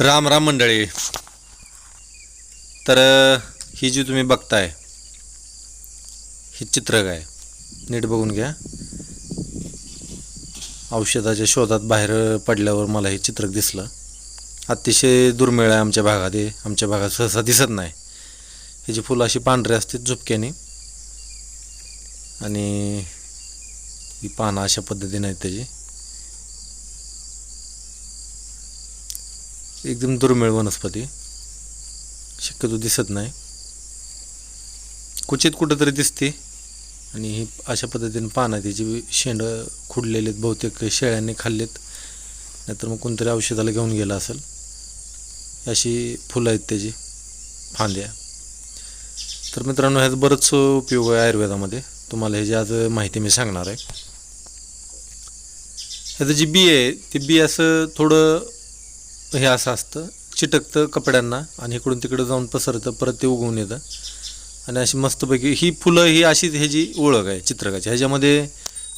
राम राम मंडळी. तर ही जी तुम्ही बघताय ही चित्र काय? नीट बघून घ्या. औषधाच्या शोधात बाहेर पडल्यावर मला हे चित्र दिसलं. अतिशय दुर्मिळ आहे आमच्या भागात हे. आमच्या भागात सहसा दिसत नाही. ह्याची फुलं अशी पांढरी असतात झुपक्याने. आणि ही पानं अशा पद्धतीने आहेत त्याची. एकदम दुर्मिळ वनस्पती. शक्यतो दिसत नाही. क्वचित कुठंतरी दिसते. आणि ही अशा पद्धतीने पानं त्याची शेंड खुडलेले आहेत बहुतेक शेळ्यांनी खाल्लेत. नाहीतर मग कोणतरी औषधाला घेऊन गेला असेल. अशी फुलं आहेत त्याची फांद्या. तर मित्रांनो ह्याचा बरंच उपयोग आहे आयुर्वेदामध्ये. तुम्हाला ह्याची आज माहिती मी सांगणार आहे. ह्याचं जी बी आहे ते बी असं थोडं हे असं असतं. चिटकतं कपड्यांना आणि इकडून तिकडं जाऊन पसरतं परत ते उगवून येतं. आणि अशी मस्तपैकी ही फुलं ही अशीच ह्याची ओळख आहे चित्रकाची. ह्याच्यामध्ये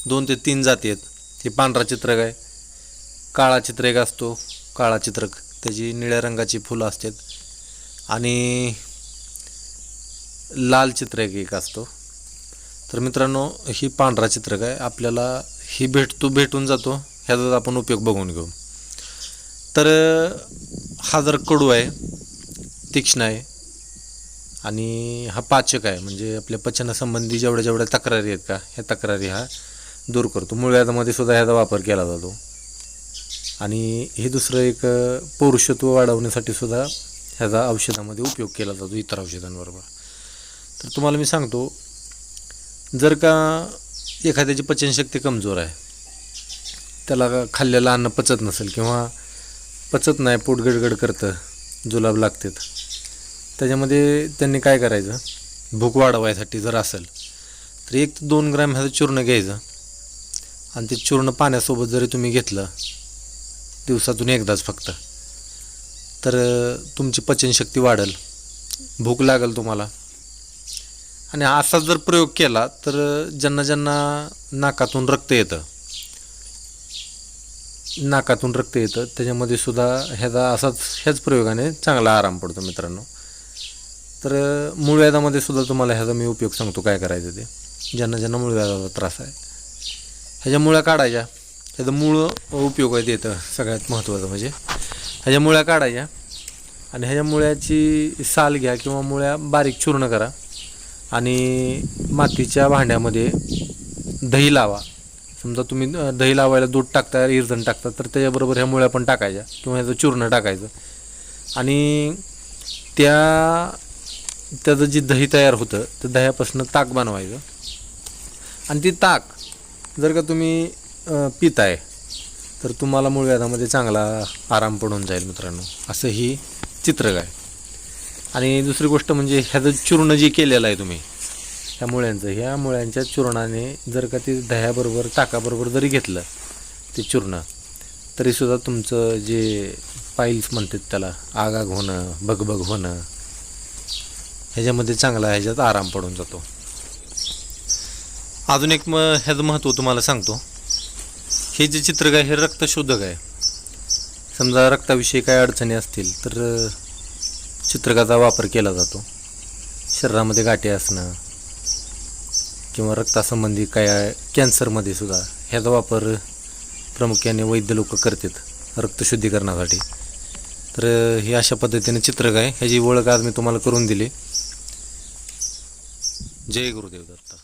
दोन ते तीन जाती आहेत. हे पांढरा चित्रक आहे काळा चित्रक असतो काळा चित्रक. त्याची निळ्या रंगाची फुलं असतात. आणि लाल चित्रक एक असतो. तर मित्रांनो ही पांढरा चित्रक आहे. आपल्याला ही भेटतो भेटून जातो. ह्याचा आपण उपयोग बघून घेऊ. तर हा जर कडू आहे तीक्ष्ण आहे आणि हा पाचक आहे म्हणजे आपल्या पचनासंबंधी जेवढ्या जेवढ्या तक्रारी आहेत का ह्या तक्रारी हा दूर करतो. मुळव्याधामध्ये सुद्धा ह्याचा वापर केला जातो. आणि हे दुसरं एक पौरुषत्व वाढवण्यासाठी सुद्धा ह्याचा औषधामध्ये उपयोग केला जातो इतर औषधांबरोबर. तर तुम्हाला मी सांगतो जर का एखाद्याची पचनशक्ती कमजोर आहे त्याला खाल्लेलं अन्न पचत नसेल किंवा पचत नाही पोट गडगड करतं जुलाब लागतात. त्याच्यामध्ये त्यांनी काय करायचं? भूक वाढवायसाठी जर असेल तर एक ते दोन ग्रॅम ह्याचं चूर्ण घ्यायचं. आणि ते चूर्ण पाण्यासोबत जरी तुम्ही घेतलं दिवसातून एकदाच फक्त तर तुमची पचनशक्ती वाढेल. भूक लागेल तुम्हाला. आणि असा जर प्रयोग केला तर ज्यांना ज्यांना नाकातून रक्त येतं नाकातून रक्त येतं. त्याच्यामध्ये सुद्धा ह्याचा असाच ह्याच प्रयोगाने चांगला आराम पडतो मित्रांनो. तर मूळव्याधामध्ये सुद्धा तुम्हाला ह्याचा मी उपयोग सांगतो काय करायचं ते. ज्यांना ज्यांना मूळव्याधाचा त्रास आहे. ह्याच्या मुळ्या काढायच्या. ह्याचा मूळ उपयोग आहे येतं सगळ्यात महत्त्वाचं म्हणजे. ह्याच्या मुळ्या काढायच्या. आणि ह्याच्या मुळ्याची साल घ्या किंवा मुळ्या बारीक चूर्ण करा. आणि मातीच्या भांड्यामध्ये दही लावा. समजा तुम्ही दही लावायला दूध टाकता इरजण टाकता तर त्याच्याबरोबर ह्या मुळ्या पण टाकायच्या किंवा ह्याचं चूर्ण टाकायचं. आणि त्या त्याचं जे दही तयार होतं ते दह्यापासून ताक बनवायचं. आणि ती ताक जर का तुम्ही पित पिताय तर तुम्हाला मूळ व्याधामध्ये चांगला आराम पडून जाईल मित्रांनो. असं ही चित्रक आहे. आणि दुसरी गोष्ट म्हणजे ह्याचं चूर्ण जे केलेलं आहे तुम्ही ह्या मुळ्यांचं ह्या मुळ्यांच्या चूर्णाने जर का ते दह्याबरोबर ताकाबरोबर जरी घेतलं ते चूर्ण तरीसुद्धा तुमचं जे पाईल्स म्हणतात त्याला आग आग होणं बगबग होणं ह्याच्यामध्ये चांगला ह्याच्यात आराम पडून जातो. अजून एक मग ह्याचं महत्त्व तुम्हाला सांगतो. हे जे चित्रक आहे हे रक्तशोधक आहे. समजा रक्ताविषयी काय अडचणी असतील तर चित्रकाचा वापर केला जातो. शरीरामध्ये गाठी असणं किंवा रक्तासंबंधी काय कॅन्सरमध्ये सुद्धा ह्याचा वापर प्रामुख्याने वैद्य लोक करतात रक्तशुद्धीकरणासाठी तर हे अशा पद्धतीने चित्रक आहे. ह्याची ओळख आज मी तुम्हाला करून दिली. जय गुरुदेव दत्त.